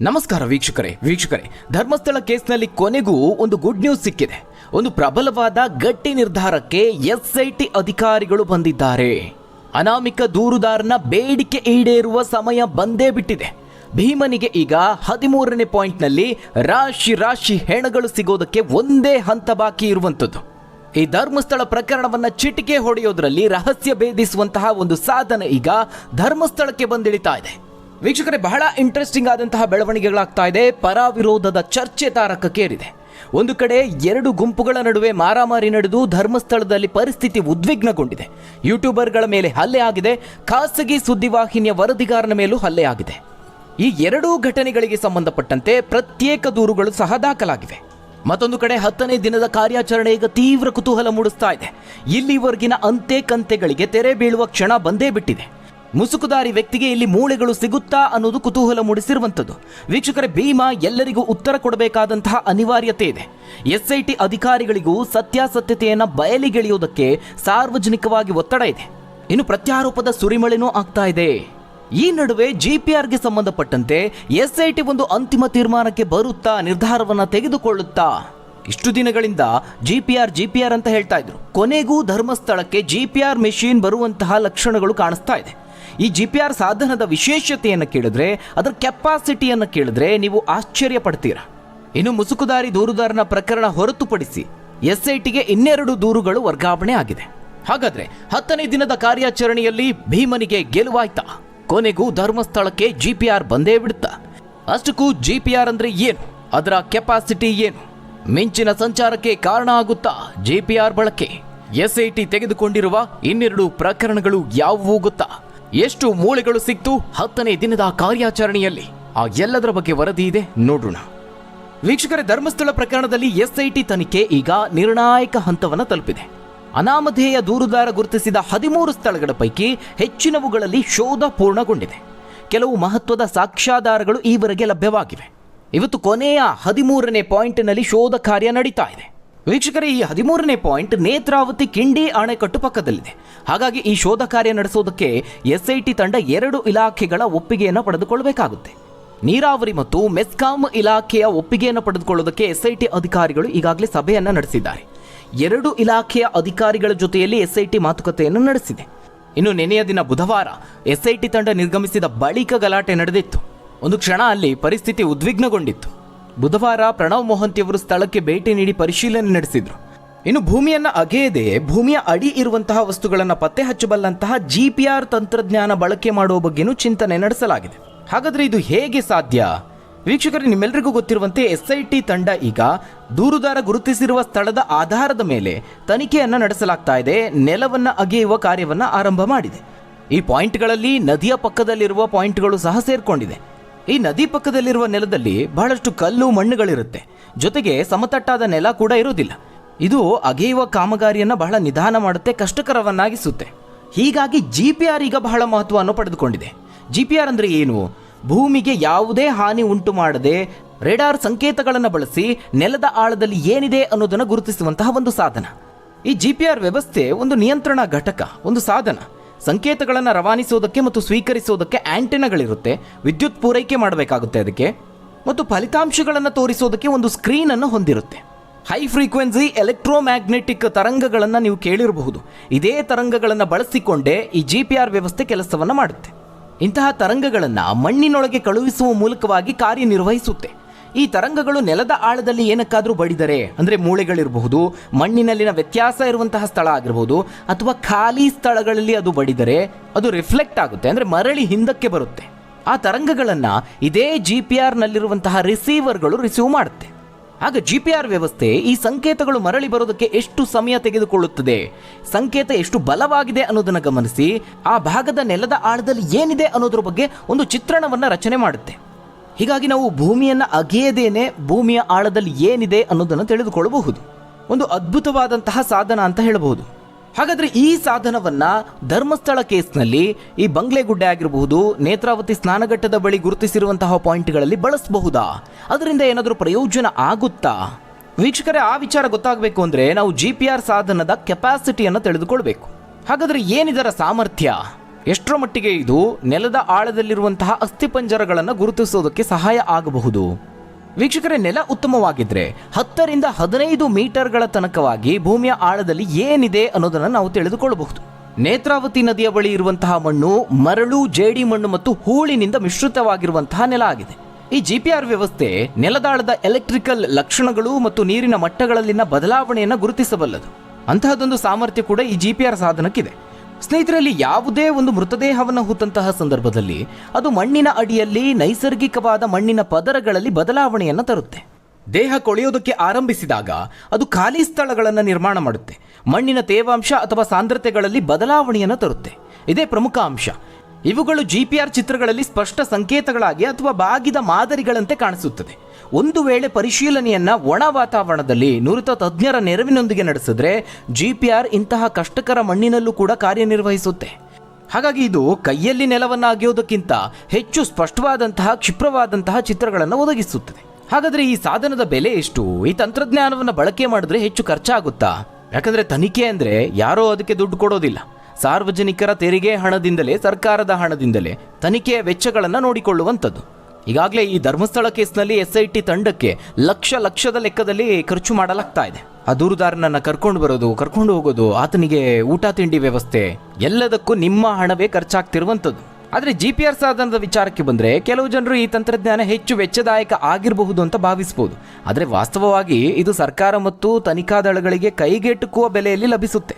ನಮಸ್ಕಾರ ವೀಕ್ಷಕರೇ ವೀಕ್ಷಕರೇ. ಧರ್ಮಸ್ಥಳ ಕೇಸ್ನಲ್ಲಿ ಕೊನೆಗೂ ಒಂದು ಗುಡ್ ನ್ಯೂಸ್ ಸಿಕ್ಕಿದೆ. ಒಂದು ಪ್ರಬಲವಾದ ಗಟ್ಟಿ ನಿರ್ಧಾರಕ್ಕೆ ಎಸ್ಐಟಿ ಅಧಿಕಾರಿಗಳು ಬಂದಿದ್ದಾರೆ. ಅನಾಮಿಕ ದೂರುದಾರನ ಬೇಡಿಕೆ ಈಡೇರುವ ಸಮಯ ಬಂದೇ ಬಿಟ್ಟಿದೆ. ಭೀಮನಿಗೆ ಈಗ ಹದಿಮೂರನೇ ಪಾಯಿಂಟ್ನಲ್ಲಿ ರಾಶಿ ರಾಶಿ ಹೆಣಗಳು ಸಿಗೋದಕ್ಕೆ ಒಂದೇ ಹಂತ ಬಾಕಿ ಇರುವಂಥದ್ದು. ಈ ಧರ್ಮಸ್ಥಳ ಪ್ರಕರಣವನ್ನ ಚಿಟಿಕೆ ಹೊಡೆಯೋದ್ರಲ್ಲಿ ರಹಸ್ಯ ಭೇದಿಸುವಂತಹ ಒಂದು ಸಾಧನ ಈಗ ಧರ್ಮಸ್ಥಳಕ್ಕೆ ಬಂದಿಳಿತಾ ಇದೆ. ವೀಕ್ಷಕರೇ, ಬಹಳ ಇಂಟ್ರೆಸ್ಟಿಂಗ್ ಆದಂತಹ ಬೆಳವಣಿಗೆಗಳಾಗ್ತಾ ಇದೆ. ಪರ ವಿರೋಧದ ಚರ್ಚೆ ತಾರಕಕ್ಕೇರಿದೆ. ಒಂದು ಕಡೆ ಎರಡು ಗುಂಪುಗಳ ನಡುವೆ ಮಾರಾಮಾರಿ ನಡೆದು ಧರ್ಮಸ್ಥಳದಲ್ಲಿ ಪರಿಸ್ಥಿತಿ ಉದ್ವಿಗ್ನಗೊಂಡಿದೆ. ಯೂಟ್ಯೂಬರ್ಗಳ ಮೇಲೆ ಹಲ್ಲೆ ಆಗಿದೆ. ಖಾಸಗಿ ಸುದ್ದಿವಾಹಿನಿಯ ವರದಿಗಾರನ ಮೇಲೂ ಹಲ್ಲೆ ಆಗಿದೆ. ಈ ಎರಡೂ ಘಟನೆಗಳಿಗೆ ಸಂಬಂಧಪಟ್ಟಂತೆ ಪ್ರತ್ಯೇಕ ದೂರುಗಳು ಸಹ ದಾಖಲಾಗಿವೆ. ಮತ್ತೊಂದು ಕಡೆ ಹತ್ತನೇ ದಿನದ ಕಾರ್ಯಾಚರಣೆ ಈಗ ತೀವ್ರ ಕುತೂಹಲ ಮೂಡಿಸ್ತಾ ಇದೆ. ಇಲ್ಲಿವರೆಗಿನ ಅಂತೆ ಕಂತೆಗಳಿಗೆ ತೆರೆ ಬೀಳುವ ಕ್ಷಣ ಬಂದೇ ಬಿಟ್ಟಿದೆ. ಮುಸುಕುದಾರಿ ವ್ಯಕ್ತಿಗೆ ಇಲ್ಲಿ ಮೂಳೆಗಳು ಸಿಗುತ್ತಾ ಅನ್ನೋದು ಕುತೂಹಲ ಮೂಡಿಸಿರುವಂಥದ್ದು. ವೀಕ್ಷಕರ, ಭೀಮಾ ಎಲ್ಲರಿಗೂ ಉತ್ತರ ಕೊಡಬೇಕಾದಂತಹ ಅನಿವಾರ್ಯತೆ ಇದೆ. ಎಸ್ಐಟಿ ಅಧಿಕಾರಿಗಳಿಗೂ ಸತ್ಯಾಸತ್ಯತೆಯನ್ನು ಬಯಲಿಗೆಳೆಯುವುದಕ್ಕೆ ಸಾರ್ವಜನಿಕವಾಗಿ ಒತ್ತಡ ಇದೆ. ಇನ್ನು ಪ್ರತ್ಯಾರೋಪದ ಸುರಿಮಳೆನೂ ಆಗ್ತಾ ಇದೆ. ಈ ನಡುವೆ ಜಿಪಿಆರ್ಗೆ ಸಂಬಂಧಪಟ್ಟಂತೆ ಎಸ್ಐಟಿ ಒಂದು ಅಂತಿಮ ತೀರ್ಮಾನಕ್ಕೆ ಬರುತ್ತಾ ನಿರ್ಧಾರವನ್ನು ತೆಗೆದುಕೊಳ್ಳುತ್ತಾ ಇಷ್ಟು ದಿನಗಳಿಂದ ಜಿಪಿಆರ್ ಜಿಪಿಆರ್ ಅಂತ ಹೇಳ್ತಾ ಇದ್ರು. ಕೊನೆಗೂ ಧರ್ಮಸ್ಥಳಕ್ಕೆ ಜಿಪಿಆರ್ ಮೆಷಿನ್ ಬರುವಂತಹ ಲಕ್ಷಣಗಳು ಕಾಣಿಸ್ತಾ ಇದೆ. ಈ ಜಿ ಪಿ ಆರ್ ಸಾಧನದ ವಿಶೇಷತೆಯನ್ನು ಕೇಳಿದ್ರೆ, ಅದರ ಕೆಪಾಸಿಟಿಯನ್ನು ಕೇಳಿದ್ರೆ ನೀವು ಆಶ್ಚರ್ಯ ಪಡ್ತೀರಾ ಇನ್ನು ಮುಸುಕುದಾರಿ ದೂರುದಾರನ ಪ್ರಕರಣ ಹೊರತುಪಡಿಸಿ ಎಸ್ಐಟಿಗೆ ಇನ್ನೆರಡು ದೂರುಗಳು ವರ್ಗಾವಣೆ ಆಗಿದೆ. ಹಾಗಾದ್ರೆ ಹತ್ತನೇ ದಿನದ ಕಾರ್ಯಾಚರಣೆಯಲ್ಲಿ ಭೀಮನಿಗೆ ಗೆಲುವಾಯ್ತಾ? ಕೊನೆಗೂ ಧರ್ಮಸ್ಥಳಕ್ಕೆ ಜಿ ಪಿ ಆರ್ ಬಂದೇ ಬಿಡುತ್ತಾ? ಅಷ್ಟಕ್ಕೂ ಜಿ ಪಿ ಆರ್ ಅಂದ್ರೆ ಏನು? ಅದರ ಕೆಪಾಸಿಟಿ ಏನು? ಮಿಂಚಿನ ಸಂಚಾರಕ್ಕೆ ಕಾರಣ ಆಗುತ್ತಾ ಜಿ ಪಿ ಆರ್ ಬಳಕೆ? ಎಸ್ಐಟಿ ತೆಗೆದುಕೊಂಡಿರುವ ಇನ್ನೆರಡು ಪ್ರಕರಣಗಳು ಯಾವುವು ಗೊತ್ತಾ? ಎಷ್ಟು ಮೂಳೆಗಳು ಸಿಕ್ತು? ಹತ್ತನೇ ದಿನದ ಕಾರ್ಯಾಚರಣೆಯಲ್ಲಿ. ಆ ಎಲ್ಲದರ ಬಗ್ಗೆ ವರದಿ ಇದೆ? ನೋಡೋಣ. ವೀಕ್ಷಕರ, ಧರ್ಮಸ್ಥಳ ಪ್ರಕರಣದಲ್ಲಿ ಎಸ್ಐಟಿ ತನಿಖೆ ಈಗ ನಿರ್ಣಾಯಕ ಹಂತವನ್ನು ತಲುಪಿದೆ. ಅನಾಮಧೇಯ ದೂರುದಾರ ಗುರುತಿಸಿದ ಹದಿಮೂರು ಸ್ಥಳಗಳ ಪೈಕಿ ಹೆಚ್ಚಿನವುಗಳಲ್ಲಿ ಶೋಧ ಪೂರ್ಣಗೊಂಡಿದೆ. ಕೆಲವು ಮಹತ್ವದ ಸಾಕ್ಷ್ಯಾಧಾರಗಳು ಈವರೆಗೆ ಲಭ್ಯವಾಗಿವೆ. ಇವತ್ತು ಕೊನೆಯ ಹದಿಮೂರನೇ ಪಾಯಿಂಟ್ನಲ್ಲಿ ಶೋಧ ಕಾರ್ಯ ನಡೀತಾ ಇದೆ. ವೀಕ್ಷಕರೇ, ಈ ಹದಿಮೂರನೇ ಪಾಯಿಂಟ್ ನೇತ್ರಾವತಿ ಕಿಂಡಿ ಅಣೆಕಟ್ಟು ಪಕ್ಕದಲ್ಲಿದೆ ಹಾಗಾಗಿ ಈ ಶೋಧ ಕಾರ್ಯ ನಡೆಸೋದಕ್ಕೆ ಎಸ್ಐಟಿ ತಂಡ ಎರಡು ಇಲಾಖೆಗಳ ಒಪ್ಪಿಗೆಯನ್ನು ಪಡೆದುಕೊಳ್ಳಬೇಕಾಗುತ್ತೆ. ನೀರಾವರಿ ಮತ್ತು ಮೆಸ್ಕಾಂ ಇಲಾಖೆಯ ಒಪ್ಪಿಗೆಯನ್ನು ಪಡೆದುಕೊಳ್ಳೋದಕ್ಕೆ ಎಸ್ಐಟಿ ಅಧಿಕಾರಿಗಳು ಈಗಾಗಲೇ ಸಭೆಯನ್ನು ನಡೆಸಿದ್ದಾರೆ. ಎರಡು ಇಲಾಖೆಯ ಅಧಿಕಾರಿಗಳ ಜೊತೆಯಲ್ಲಿ ಎಸ್ಐಟಿ ಮಾತುಕತೆಯನ್ನು ನಡೆಸಿದೆ. ಇನ್ನು ನೆನೆಯ ದಿನ ಬುಧವಾರ ಎಸ್ಐಟಿ ತಂಡ ನಿರ್ಗಮಿಸಿದ ಬಳಿಕ ಗಲಾಟೆ ನಡೆದಿತ್ತು. ಒಂದು ಕ್ಷಣ ಅಲ್ಲಿ ಪರಿಸ್ಥಿತಿ ಉದ್ವಿಗ್ನಗೊಂಡಿತ್ತು. ಬುಧವಾರ ಪ್ರಣವ್ ಮೊಹಂತಿಯವರು ಸ್ಥಳಕ್ಕೆ ಭೇಟಿ ನೀಡಿ ಪರಿಶೀಲನೆ ನಡೆಸಿದ್ರು. ಇನ್ನು ಭೂಮಿಯನ್ನ ಅಗೆಯದೆ ಭೂಮಿಯ ಅಡಿ ಇರುವಂತಹ ವಸ್ತುಗಳನ್ನು ಪತ್ತೆ ಹಚ್ಚಬಲ್ಲಂತಹ ಜಿಪಿಆರ್ ತಂತ್ರಜ್ಞಾನ ಬಳಕೆ ಮಾಡುವ ಬಗ್ಗೆನೂ ಚಿಂತನೆ ನಡೆಸಲಾಗಿದೆ. ಹಾಗಾದ್ರೆ ಇದು ಹೇಗೆ ಸಾಧ್ಯ? ವೀಕ್ಷಕರು ನಿಮ್ಮೆಲ್ಲರಿಗೂ ಗೊತ್ತಿರುವಂತೆ ಎಸ್ಐಟಿ ತಂಡ ಈಗ ದೂರುದಾರ ಗುರುತಿಸಿರುವ ಸ್ಥಳದ ಆಧಾರದ ಮೇಲೆ ತನಿಖೆಯನ್ನು ನಡೆಸಲಾಗ್ತಾ ಇದೆ, ನೆಲವನ್ನು ಅಗೆಯುವ ಕಾರ್ಯವನ್ನು ಆರಂಭ ಮಾಡಿದೆ. ಈ ಪಾಯಿಂಟ್ಗಳಲ್ಲಿ ನದಿಯ ಪಕ್ಕದಲ್ಲಿರುವ ಪಾಯಿಂಟ್ಗಳು ಸಹ ಸೇರ್ಕೊಂಡಿದೆ. ಈ ನದಿ ಪಕ್ಕದಲ್ಲಿರುವ ನೆಲದಲ್ಲಿ ಬಹಳಷ್ಟು ಕಲ್ಲು ಮಣ್ಣುಗಳಿರುತ್ತೆ. ಜೊತೆಗೆ ಸಮತಟ್ಟಾದ ನೆಲ ಕೂಡ ಇರೋದಿಲ್ಲ ಇದು ಅಗೆಯುವ ಕಾಮಗಾರಿಯನ್ನು ಬಹಳ ನಿಧಾನ ಮಾಡುತ್ತೆ, ಕಷ್ಟಕರವನ್ನಾಗಿಸುತ್ತೆ. ಹೀಗಾಗಿ ಜಿ ಪಿ ಆರ್ ಈಗ ಬಹಳ ಮಹತ್ವವನ್ನು ಪಡೆದುಕೊಂಡಿದೆ. ಜಿ ಪಿ ಆರ್ ಅಂದರೆ ಏನು? ಭೂಮಿಗೆ ಯಾವುದೇ ಹಾನಿ ಉಂಟು ಮಾಡದೆ ರೇಡಾರ್ ಸಂಕೇತಗಳನ್ನು ಬಳಸಿ ನೆಲದ ಆಳದಲ್ಲಿ ಏನಿದೆ ಅನ್ನೋದನ್ನು ಗುರುತಿಸುವಂತಹ ಒಂದು ಸಾಧನ. ಈ ಜಿ ಪಿ ಆರ್ ವ್ಯವಸ್ಥೆ ಒಂದು ನಿಯಂತ್ರಣ ಘಟಕ, ಒಂದು ಸಾಧನ. ಸಂಕೇತಗಳನ್ನು ರವಾನಿಸೋದಕ್ಕೆ ಮತ್ತು ಸ್ವೀಕರಿಸೋದಕ್ಕೆ ಆಂಟೆನಾಗಳಿರುತ್ತೆ ವಿದ್ಯುತ್ ಪೂರೈಕೆ ಮಾಡಬೇಕಾಗುತ್ತೆ ಅದಕ್ಕೆ. ಮತ್ತು ಫಲಿತಾಂಶಗಳನ್ನು ತೋರಿಸೋದಕ್ಕೆ ಒಂದು ಸ್ಕ್ರೀನನ್ನು ಹೊಂದಿರುತ್ತೆ. ಹೈ ಫ್ರೀಕ್ವೆನ್ಸಿ ಎಲೆಕ್ಟ್ರೋಮ್ಯಾಗ್ನೆಟಿಕ್ ತರಂಗಗಳನ್ನು ನೀವು ಕೇಳಿರಬಹುದು. ಇದೇ ತರಂಗಗಳನ್ನು ಬಳಸಿಕೊಂಡೇ ಈ ಜಿ ಪಿ ಆರ್ ವ್ಯವಸ್ಥೆ ಕೆಲಸವನ್ನು ಮಾಡುತ್ತೆ. ಇಂತಹ ತರಂಗಗಳನ್ನು ಮಣ್ಣಿನೊಳಗೆ ಕಳುಹಿಸುವ ಮೂಲಕವಾಗಿ ಕಾರ್ಯನಿರ್ವಹಿಸುತ್ತೆ. ಈ ತರಂಗಗಳು ನೆಲದ ಆಳದಲ್ಲಿ ಏನಕ್ಕಾದ್ರೂ ಬಡಿದರೆ, ಅಂದರೆ ಮೂಳೆಗಳಿರಬಹುದು, ಮಣ್ಣಿನಲ್ಲಿನ ವ್ಯತ್ಯಾಸ ಇರುವಂತಹ ಸ್ಥಳ ಆಗಿರಬಹುದು, ಅಥವಾ ಖಾಲಿ ಸ್ಥಳಗಳಲ್ಲಿ ಅದು ಬಡಿದರೆ ಅದು ರಿಫ್ಲೆಕ್ಟ್ ಆಗುತ್ತೆ, ಅಂದರೆ ಮರಳಿ ಹಿಂದಕ್ಕೆ ಬರುತ್ತೆ. ಆ ತರಂಗಗಳನ್ನು ಇದೇ ಜಿ ಪಿ ಆರ್ನಲ್ಲಿರುವಂತಹ ರಿಸೀವರ್ಗಳು ರಿಸೀವ್ ಮಾಡುತ್ತೆ. ಆಗ ಜಿ ಪಿ ಆರ್ ವ್ಯವಸ್ಥೆ ಈ ಸಂಕೇತಗಳು ಮರಳಿ ಬರೋದಕ್ಕೆ ಎಷ್ಟು ಸಮಯ ತೆಗೆದುಕೊಳ್ಳುತ್ತದೆ, ಸಂಕೇತ ಎಷ್ಟು ಬಲವಾಗಿದೆ ಅನ್ನೋದನ್ನು ಗಮನಿಸಿ, ಆ ಭಾಗದ ನೆಲದ ಆಳದಲ್ಲಿ ಏನಿದೆ ಅನ್ನೋದ್ರ ಬಗ್ಗೆ ಒಂದು ಚಿತ್ರಣವನ್ನು ರಚನೆ ಮಾಡುತ್ತೆ. ಹೀಗಾಗಿ ನಾವು ಭೂಮಿಯನ್ನು ಅಗೆಯದೇನೆ ಭೂಮಿಯ ಆಳದಲ್ಲಿ ಏನಿದೆ ಅನ್ನೋದನ್ನು ತಿಳಿದುಕೊಳ್ಳಬಹುದು. ಒಂದು ಅದ್ಭುತವಾದಂತಹ ಸಾಧನ ಅಂತ ಹೇಳಬಹುದು. ಹಾಗಾದರೆ ಈ ಸಾಧನವನ್ನ ಧರ್ಮಸ್ಥಳ ಕೇಸ್ನಲ್ಲಿ ಈ ಬಂಗ್ಲೆಗುಡ್ಡೆ ಆಗಿರಬಹುದು, ನೇತ್ರಾವತಿ ಸ್ನಾನಘಟ್ಟದ ಬಳಿ ಗುರುತಿಸಿರುವಂತಹ ಪಾಯಿಂಟ್ಗಳಲ್ಲಿ ಬಳಸಬಹುದಾ? ಅದರಿಂದ ಏನಾದರೂ ಪ್ರಯೋಜನ ಆಗುತ್ತಾ? ವೀಕ್ಷಕರೇ, ಆ ವಿಚಾರ ಗೊತ್ತಾಗಬೇಕು ಅಂದರೆ ನಾವು ಜಿ ಪಿ ಆರ್ ಸಾಧನದ ಕೆಪಾಸಿಟಿಯನ್ನು ತಿಳಿದುಕೊಳ್ಬೇಕು. ಹಾಗಾದರೆ ಏನಿದರ ಸಾಮರ್ಥ್ಯ? ಎಷ್ಟರ ಮಟ್ಟಿಗೆ ಇದು ನೆಲದ ಆಳದಲ್ಲಿರುವಂತಹ ಅಸ್ಥಿಪಂಜರಗಳನ್ನು ಗುರುತಿಸೋದಕ್ಕೆ ಸಹಾಯ ಆಗಬಹುದು? ವೀಕ್ಷಕರೇ, ನೆಲ ಉತ್ತಮವಾಗಿದ್ರೆ ಹತ್ತರಿಂದ ಹದಿನೈದು ಮೀಟರ್ಗಳ ತನಕವಾಗಿ ಭೂಮಿಯ ಆಳದಲ್ಲಿ ಏನಿದೆ ಅನ್ನೋದನ್ನು ನಾವು ತಿಳಿದುಕೊಳ್ಳಬಹುದು. ನೇತ್ರಾವತಿ ನದಿಯ ಬಳಿ ಇರುವಂತಹ ಮಣ್ಣು ಮರಳು, ಜೇಡಿ ಮಣ್ಣು ಮತ್ತು ಹೂಳಿನಿಂದ ಮಿಶ್ರಿತವಾಗಿರುವಂತಹ ನೆಲ ಆಗಿದೆ. ಈ ಜಿಪಿಆರ್ ವ್ಯವಸ್ಥೆ ನೆಲದಾಳದ ಎಲೆಕ್ಟ್ರಿಕಲ್ ಲಕ್ಷಣಗಳು ಮತ್ತು ನೀರಿನ ಮಟ್ಟಗಳಲ್ಲಿನ ಬದಲಾವಣೆಯನ್ನು ಗುರುತಿಸಬಲ್ಲದು. ಅಂತಹದೊಂದು ಸಾಮರ್ಥ್ಯ ಕೂಡ ಈ ಜಿಪಿಆರ್ ಸಾಧನಕ್ಕಿದೆ. ಸ್ನೇಹಿತರಲ್ಲಿ ಯಾವುದೇ ಒಂದು ಮೃತದೇಹವನ್ನು ಹೂತಂತಹ ಸಂದರ್ಭದಲ್ಲಿ ಅದು ಮಣ್ಣಿನ ಅಡಿಯಲ್ಲಿ ನೈಸರ್ಗಿಕವಾದ ಮಣ್ಣಿನ ಪದರಗಳಲ್ಲಿ ಬದಲಾವಣೆಯನ್ನು ತರುತ್ತೆ. ದೇಹ ಕೊಳೆಯೋದಕ್ಕೆ ಆರಂಭಿಸಿದಾಗ ಅದು ಖಾಲಿ ಸ್ಥಳಗಳನ್ನು ನಿರ್ಮಾಣ ಮಾಡುತ್ತೆ. ಮಣ್ಣಿನ ತೇವಾಂಶ ಅಥವಾ ಸಾಂದ್ರತೆಗಳಲ್ಲಿ ಬದಲಾವಣೆಯನ್ನು ತರುತ್ತೆ. ಇದೇ ಪ್ರಮುಖ ಅಂಶ. ಇವುಗಳು ಜಿಪಿಆರ್ ಚಿತ್ರಗಳಲ್ಲಿ ಸ್ಪಷ್ಟ ಸಂಕೇತಗಳಾಗಿ ಅಥವಾ ಬಾಗಿದ ಮಾದರಿಗಳಂತೆ ಕಾಣಿಸುತ್ತದೆ. ಒಂದು ವೇಳೆ ಪರಿಶೀಲನೆಯನ್ನ ಒಣ ವಾತಾವರಣದಲ್ಲಿ ನುರಿತ ತಜ್ಞರ ನೆರವಿನೊಂದಿಗೆ ನಡೆಸಿದ್ರೆ ಜಿಪಿಆರ್ ಇಂತಹ ಕಷ್ಟಕರ ಮಣ್ಣಿನಲ್ಲೂ ಕೂಡ ಕಾರ್ಯನಿರ್ವಹಿಸುತ್ತೆ. ಹಾಗಾಗಿ ಇದು ಕೈಯಲ್ಲಿ ನೆಲವನ್ನು ಅಗೆಯೋದಕ್ಕಿಂತ ಹೆಚ್ಚು ಸ್ಪಷ್ಟವಾದಂತಹ, ಕ್ಷಿಪ್ರವಾದಂತಹ ಚಿತ್ರಗಳನ್ನು ಒದಗಿಸುತ್ತದೆ. ಹಾಗಾದ್ರೆ ಈ ಸಾಧನದ ಬೆಲೆ ಎಷ್ಟು? ಈ ತಂತ್ರಜ್ಞಾನವನ್ನು ಬಳಕೆ ಮಾಡಿದ್ರೆ ಹೆಚ್ಚು ಖರ್ಚಾಗುತ್ತಾ? ಯಾಕಂದ್ರೆ ತನಿಖೆ ಅಂದ್ರೆ ಯಾರೋ ಅದಕ್ಕೆ ದುಡ್ಡು ಕೊಡೋದಿಲ್ಲ. ಸಾರ್ವಜನಿಕರ ತೆರಿಗೆ ಹಣದಿಂದಲೇ, ಸರ್ಕಾರದ ಹಣದಿಂದಲೇ ತನಿಖೆಯ ವೆಚ್ಚಗಳನ್ನು ನೋಡಿಕೊಳ್ಳುವಂಥದ್ದು. ಈಗಾಗಲೇ ಈ ಧರ್ಮಸ್ಥಳ ಕೇಸ್ನಲ್ಲಿ ಎಸ್ ಐ ಟಿ ತಂಡಕ್ಕೆ ಲಕ್ಷ ಲಕ್ಷದ ಲೆಕ್ಕದಲ್ಲಿ ಖರ್ಚು ಮಾಡಲಾಗ್ತಾ ಇದೆ. ಆ ದೂರುದಾರನನ್ನ ಕರ್ಕೊಂಡು ಬರೋದು, ಕರ್ಕೊಂಡು ಹೋಗೋದು, ಆತನಿಗೆ ಊಟ ತಿಂಡಿ ವ್ಯವಸ್ಥೆ, ಎಲ್ಲದಕ್ಕೂ ನಿಮ್ಮ ಹಣವೇ ಖರ್ಚಾಗ್ತಿರುವಂಥದ್ದು. ಆದರೆ ಜಿ ಪಿ ಆರ್ ಸಾಧನದ ವಿಚಾರಕ್ಕೆ ಬಂದರೆ ಕೆಲವು ಜನರು ಈ ತಂತ್ರಜ್ಞಾನ ಹೆಚ್ಚು ವೆಚ್ಚದಾಯಕ ಆಗಿರಬಹುದು ಅಂತ ಭಾವಿಸಬಹುದು ಆದರೆ ವಾಸ್ತವವಾಗಿ ಇದು ಸರ್ಕಾರ ಮತ್ತು ತನಿಖಾ ದಳಗಳಿಗೆ ಕೈಗೆಟುಕುವ ಬೆಲೆಯಲ್ಲಿ ಲಭಿಸುತ್ತೆ.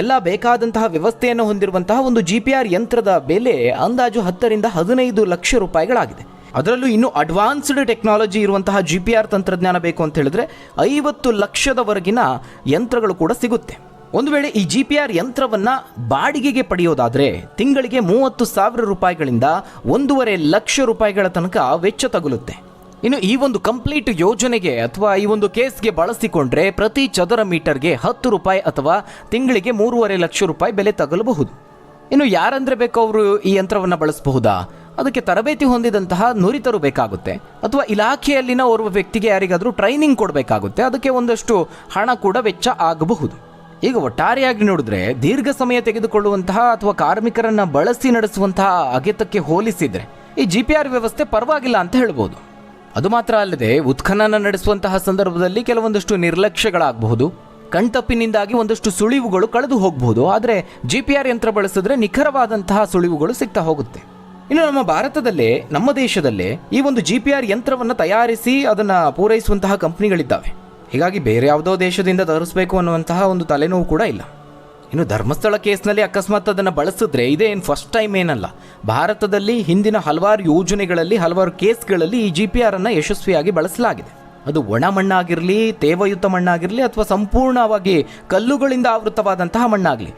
ಎಲ್ಲ ಬೇಕಾದಂತಹ ವ್ಯವಸ್ಥೆಯನ್ನು ಹೊಂದಿರುವಂತಹ ಒಂದು ಜಿ ಪಿ ಆರ್ ಯಂತ್ರದ ಬೆಲೆ ಅಂದಾಜು ಹತ್ತರಿಂದ ಹದಿನೈದು ಲಕ್ಷ ರೂಪಾಯಿಗಳಾಗಿದೆ. ಅದರಲ್ಲೂ ಇನ್ನು ಅಡ್ವಾನ್ಸ್ಡ್ ಟೆಕ್ನಾಲಜಿ ಇರುವಂತಹ ಜಿ ಪಿ ಆರ್ ತಂತ್ರಜ್ಞಾನ ಬೇಕು ಅಂತ ಹೇಳಿದ್ರೆ ಐವತ್ತು ಲಕ್ಷದವರೆಗಿನ ಯಂತ್ರಗಳು ಕೂಡ ಸಿಗುತ್ತೆ. ಒಂದು ವೇಳೆ ಈ ಜಿ ಪಿ ಆರ್ ಯಂತ್ರವನ್ನ ಬಾಡಿಗೆಗೆ ಪಡೆಯೋದಾದ್ರೆ ತಿಂಗಳಿಗೆ ಮೂವತ್ತು ಸಾವಿರ ರೂಪಾಯಿಗಳಿಂದ ಒಂದೂವರೆ ಲಕ್ಷ ರೂಪಾಯಿಗಳ ತನಕ ವೆಚ್ಚ ತಗುಲುತ್ತೆ. ಇನ್ನು ಈ ಒಂದು ಕಂಪ್ಲೀಟ್ ಯೋಜನೆಗೆ ಅಥವಾ ಈ ಒಂದು ಕೇಸ್ಗೆ ಬಳಸಿಕೊಂಡ್ರೆ ಪ್ರತಿ ಚದರ ಮೀಟರ್ಗೆ ಹತ್ತು ರೂಪಾಯಿ ಅಥವಾ ತಿಂಗಳಿಗೆ ಮೂರುವರೆ ಲಕ್ಷ ರೂಪಾಯಿ ಬೆಲೆ ತಗಲಬಹುದು. ಇನ್ನು ಯಾರಂದ್ರೆ ಬೇಕೋ ಅವರು ಈ ಯಂತ್ರವನ್ನು ಬಳಸಬಹುದಾ? ಅದಕ್ಕೆ ತರಬೇತಿ ಹೊಂದಿದಂತಹ ನುರಿತರು ಬೇಕಾಗುತ್ತೆ. ಅಥವಾ ಇಲಾಖೆಯಲ್ಲಿನ ಓರ್ವ ವ್ಯಕ್ತಿಗೆ ಯಾರಿಗಾದರೂ ಟ್ರೈನಿಂಗ್ ಕೊಡಬೇಕಾಗುತ್ತೆ. ಅದಕ್ಕೆ ಒಂದಷ್ಟು ಹಣ ಕೂಡ ವೆಚ್ಚ ಆಗಬಹುದು. ಈಗ ಒಟ್ಟಾರೆಯಾಗಿ ನೋಡಿದ್ರೆ ದೀರ್ಘ ಸಮಯ ತೆಗೆದುಕೊಳ್ಳುವಂತಹ ಅಥವಾ ಕಾರ್ಮಿಕರನ್ನು ಬಳಸಿ ನಡೆಸುವಂತಹ ಅಗೆತಕ್ಕೆ ಹೋಲಿಸಿದರೆ ಈ ಜಿ ಪಿ ಆರ್ ವ್ಯವಸ್ಥೆ ಪರವಾಗಿಲ್ಲ ಅಂತ ಹೇಳ್ಬೋದು. ಅದು ಮಾತ್ರ ಅಲ್ಲದೆ ಉತ್ಖನನ ನಡೆಸುವಂತಹ ಸಂದರ್ಭದಲ್ಲಿ ಕೆಲವೊಂದಷ್ಟು ನಿರ್ಲಕ್ಷ್ಯಗಳಾಗಬಹುದು. ಕಣ್ತಪ್ಪಿನಿಂದಾಗಿ ಒಂದಷ್ಟು ಸುಳಿವುಗಳು ಕಳೆದು ಹೋಗಬಹುದು. ಆದರೆ ಜಿ ಪಿ ಆರ್ ಯಂತ್ರ ಬಳಸಿದ್ರೆ ನಿಖರವಾದಂತಹ ಸುಳಿವುಗಳು ಸಿಗ್ತಾ ಹೋಗುತ್ತೆ. ಇನ್ನು ನಮ್ಮ ಭಾರತದಲ್ಲೇ, ನಮ್ಮ ದೇಶದಲ್ಲೇ ಈ ಒಂದು ಜಿ ಪಿ ಆರ್ ಯಂತ್ರವನ್ನು ತಯಾರಿಸಿ ಅದನ್ನು ಪೂರೈಸುವಂತಹ ಕಂಪ್ನಿಗಳಿದ್ದಾವೆ. ಹೀಗಾಗಿ ಬೇರೆ ಯಾವುದೋ ದೇಶದಿಂದ ತರಿಸಬೇಕು ಅನ್ನುವಂತಹ ಒಂದು ತಲೆನೋವು ಕೂಡ ಇಲ್ಲ. ಇನ್ನು ಧರ್ಮಸ್ಥಳ ಕೇಸ್ನಲ್ಲಿ ಅಕಸ್ಮಾತ್ ಅದನ್ನು ಬಳಸಿದ್ರೆ ಇದೇ ಏನು ಫಸ್ಟ್ ಟೈಮ್ ಏನಲ್ಲ. ಭಾರತದಲ್ಲಿ ಹಿಂದಿನ ಹಲವಾರು ಯೋಜನೆಗಳಲ್ಲಿ, ಹಲವಾರು ಕೇಸ್ಗಳಲ್ಲಿ ಈ ಜಿ ಪಿ ಆರ್ ಅನ್ನು ಯಶಸ್ವಿಯಾಗಿ ಬಳಸಲಾಗಿದೆ. ಅದು ಒಣ ಮಣ್ಣಾಗಿರಲಿ, ತೇವಯುತ ಮಣ್ಣಾಗಿರಲಿ ಅಥವಾ ಸಂಪೂರ್ಣವಾಗಿ ಕಲ್ಲುಗಳಿಂದ ಆವೃತವಾದಂತಹ ಮಣ್ಣಾಗಲಿ.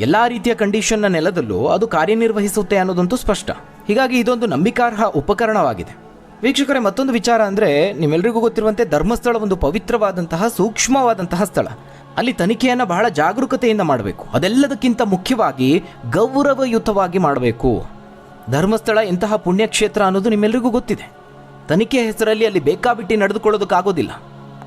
ಎಲ್ಲ ರೀತಿಯ ಕಂಡೀಷನ್ನ ನೆಲದಲ್ಲೂ ಅದು ಕಾರ್ಯನಿರ್ವಹಿಸುತ್ತೆ ಅನ್ನೋದಂತೂ ಸ್ಪಷ್ಟ. ಹೀಗಾಗಿ ಇದೊಂದು ನಂಬಿಕಾರ್ಹ ಉಪಕರಣವಾಗಿದೆ. ವೀಕ್ಷಕರೇ, ಮತ್ತೊಂದು ವಿಚಾರ ಅಂದರೆ ನಿಮ್ಮೆಲ್ಲರಿಗೂ ಗೊತ್ತಿರುವಂತೆ ಧರ್ಮಸ್ಥಳ ಒಂದು ಪವಿತ್ರವಾದಂತಹ, ಸೂಕ್ಷ್ಮವಾದಂತಹ ಸ್ಥಳ. ಅಲ್ಲಿ ತನಿಖೆಯನ್ನು ಬಹಳ ಜಾಗರೂಕತೆಯಿಂದ ಮಾಡಬೇಕು. ಅದೆಲ್ಲದಕ್ಕಿಂತ ಮುಖ್ಯವಾಗಿ ಗೌರವಯುತವಾಗಿ ಮಾಡಬೇಕು. ಧರ್ಮಸ್ಥಳ ಇಂತಹ ಪುಣ್ಯಕ್ಷೇತ್ರ ಅನ್ನೋದು ನಿಮ್ಮೆಲ್ಲರಿಗೂ ಗೊತ್ತಿದೆ. ತನಿಖೆ ಹೆಸರಲ್ಲಿ ಅಲ್ಲಿ ಬೇಕಾಬಿಟ್ಟಿ ನಡೆದುಕೊಳ್ಳೋದಕ್ಕಾಗೋದಿಲ್ಲ.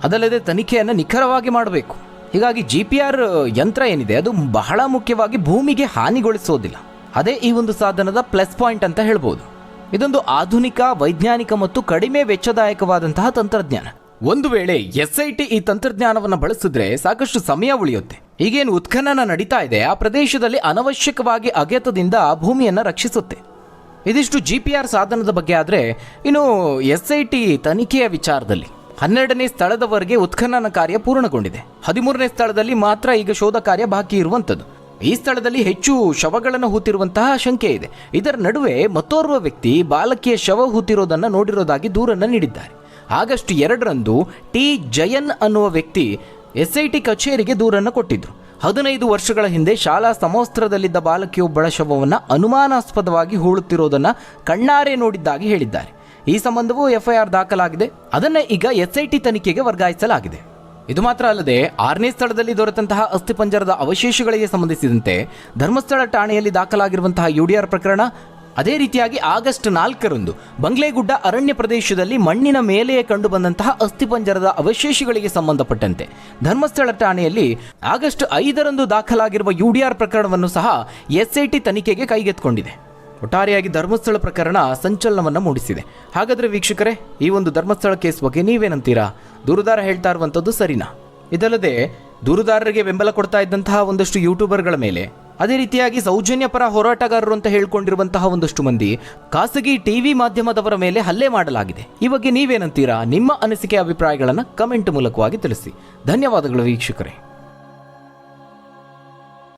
ಅದಲ್ಲದೆ ತನಿಖೆಯನ್ನು ನಿಖರವಾಗಿ ಮಾಡಬೇಕು. ಹೀಗಾಗಿ ಜಿ ಪಿ ಆರ್ ಯಂತ್ರ ಏನಿದೆ, ಅದು ಬಹಳ ಮುಖ್ಯವಾಗಿ ಭೂಮಿಗೆ ಹಾನಿಗೊಳಿಸೋದಿಲ್ಲ. ಅದೇ ಈ ಒಂದು ಸಾಧನದ ಪ್ಲಸ್ ಪಾಯಿಂಟ್ ಅಂತ ಹೇಳ್ಬೋದು. ಇದೊಂದು ಆಧುನಿಕ, ವೈಜ್ಞಾನಿಕ ಮತ್ತು ಕಡಿಮೆ ವೆಚ್ಚದಾಯಕವಾದಂತಹ ತಂತ್ರಜ್ಞಾನ. ಒಂದು ವೇಳೆ ಎಸ್ ಐ ಟಿ ಈ ತಂತ್ರಜ್ಞಾನವನ್ನು ಬಳಸಿದ್ರೆ ಸಾಕಷ್ಟು ಸಮಯ ಉಳಿಯುತ್ತೆ. ಈಗೇನು ಉತ್ಖನನ ನಡೀತಾ ಇದೆ, ಆ ಪ್ರದೇಶದಲ್ಲಿ ಅನವಶ್ಯಕವಾಗಿ ಅಗೆತದಿಂದ ಭೂಮಿಯನ್ನು ರಕ್ಷಿಸುತ್ತೆ. ಇದಿಷ್ಟು ಜಿ ಪಿ ಆರ್ ಸಾಧನದ ಬಗ್ಗೆ ಆದರೆ, ಇನ್ನು ಎಸ್ ಐ ಟಿ ತನಿಖೆಯ ವಿಚಾರದಲ್ಲಿ ಹನ್ನೆರಡನೇ ಸ್ಥಳದವರೆಗೆ ಉತ್ಖನನ ಕಾರ್ಯ ಪೂರ್ಣಗೊಂಡಿದೆ. ಹದಿಮೂರನೇ ಸ್ಥಳದಲ್ಲಿ ಮಾತ್ರ ಈಗ ಶೋಧ ಕಾರ್ಯ ಬಾಕಿ ಇರುವಂಥದ್ದು. ಈ ಸ್ಥಳದಲ್ಲಿ ಹೆಚ್ಚು ಶವಗಳನ್ನು ಹೂತಿರುವಂತಹ ಶಂಕೆ ಇದೆ. ಇದರ ನಡುವೆ ಮತ್ತೋರ್ವ ವ್ಯಕ್ತಿ ಬಾಲಕಿಯ ಶವ ಹೂತಿರೋದನ್ನು ನೋಡಿರೋದಾಗಿ ದೂರನ್ನು ನೀಡಿದ್ದಾರೆ. ಆಗಸ್ಟ್ ಎರಡರಂದು ಟಿ ಜಯನ್ ಅನ್ನುವ ವ್ಯಕ್ತಿ ಎಸ್ ಐ ಟಿ ಕಚೇರಿಗೆ ದೂರನ್ನು ಕೊಟ್ಟಿದ್ದರು ಹದಿನೈದು ವರ್ಷಗಳ ಹಿಂದೆ ಶಾಲಾ ಸಮವಸ್ತ್ರದಲ್ಲಿದ್ದ ಬಾಲಕಿಯೊಬ್ಬಳ ಶವವನ್ನು ಅನುಮಾನಾಸ್ಪದವಾಗಿ ಹೂಳುತ್ತಿರೋದನ್ನು ಕಣ್ಣಾರೆ ನೋಡಿದ್ದಾಗಿ ಹೇಳಿದ್ದಾರೆ. ಈ ಸಂಬಂಧವೂ ಎಫ್ಐಆರ್ ದಾಖಲಾಗಿದೆ. ಅದನ್ನು ಈಗ ಎಸ್ಐಟಿ ತನಿಖೆಗೆ ವರ್ಗಾಯಿಸಲಾಗಿದೆ. ಇದು ಮಾತ್ರ ಅಲ್ಲದೆ ಆರನೇ ಸ್ಥಳದಲ್ಲಿ ದೊರೆತಂತಹ ಅಸ್ಥಿಪಂಜರದ ಅವಶೇಷಗಳಿಗೆ ಸಂಬಂಧಿಸಿದಂತೆ ಧರ್ಮಸ್ಥಳ ಠಾಣೆಯಲ್ಲಿ ದಾಖಲಾಗಿರುವಂತಹ ಯುಡಿಆರ್ ಪ್ರಕರಣ ಅದೇ ರೀತಿಯಾಗಿ ಆಗಸ್ಟ್ ನಾಲ್ಕರಂದು ಬಂಗ್ಲೆಗುಡ್ಡ ಅರಣ್ಯ ಪ್ರದೇಶದಲ್ಲಿ ಮಣ್ಣಿನ ಮೇಲೆಯೇ ಕಂಡುಬಂದಂತಹ ಅಸ್ಥಿಪಂಜರದ ಅವಶೇಷಗಳಿಗೆ ಸಂಬಂಧಪಟ್ಟಂತೆ ಧರ್ಮಸ್ಥಳ ಠಾಣೆಯಲ್ಲಿ ಆಗಸ್ಟ್ ಐದರಂದು ದಾಖಲಾಗಿರುವ ಯುಡಿಆರ್ ಪ್ರಕರಣವನ್ನು ಸಹ ಎಸ್ಐಟಿ ತನಿಖೆಗೆ ಕೈಗೆತ್ತಿಕೊಂಡಿದೆ. ಒಟ್ಟಾರೆಯಾಗಿ ಧರ್ಮಸ್ಥಳ ಪ್ರಕರಣ ಸಂಚಲನವನ್ನು ಮೂಡಿಸಿದೆ. ಹಾಗಾದ್ರೆ ವೀಕ್ಷಕರೇ, ಈ ಒಂದು ಧರ್ಮಸ್ಥಳ ಕೇಸ್ ಬಗ್ಗೆ ನೀವೇನಂತೀರಾ? ದೂರುದಾರ ಹೇಳ್ತಾ ಇರುವಂಥದ್ದು ಸರಿನಾ? ಇದಲ್ಲದೆ, ದೂರುದಾರರಿಗೆ ಬೆಂಬಲ ಕೊಡ್ತಾ ಇದ್ದಂತಹ ಒಂದಷ್ಟು ಯೂಟ್ಯೂಬರ್ಗಳ ಮೇಲೆ, ಅದೇ ರೀತಿಯಾಗಿ ಸೌಜನ್ಯ ಪರ ಹೋರಾಟಗಾರರು ಅಂತ ಹೇಳ್ಕೊಂಡಿರುವಂತಹ ಒಂದಷ್ಟು ಮಂದಿ ಖಾಸಗಿ ಟಿವಿ ಮಾಧ್ಯಮದವರ ಮೇಲೆ ಹಲ್ಲೆ ಮಾಡಲಾಗಿದೆ. ಈ ಬಗ್ಗೆ ನೀವೇನಂತೀರಾ? ನಿಮ್ಮ ಅನಿಸಿಕೆ, ಅಭಿಪ್ರಾಯಗಳನ್ನು ಕಮೆಂಟ್ ಮೂಲಕವಾಗಿ ತಿಳಿಸಿ. ಧನ್ಯವಾದಗಳು ವೀಕ್ಷಕರೇ.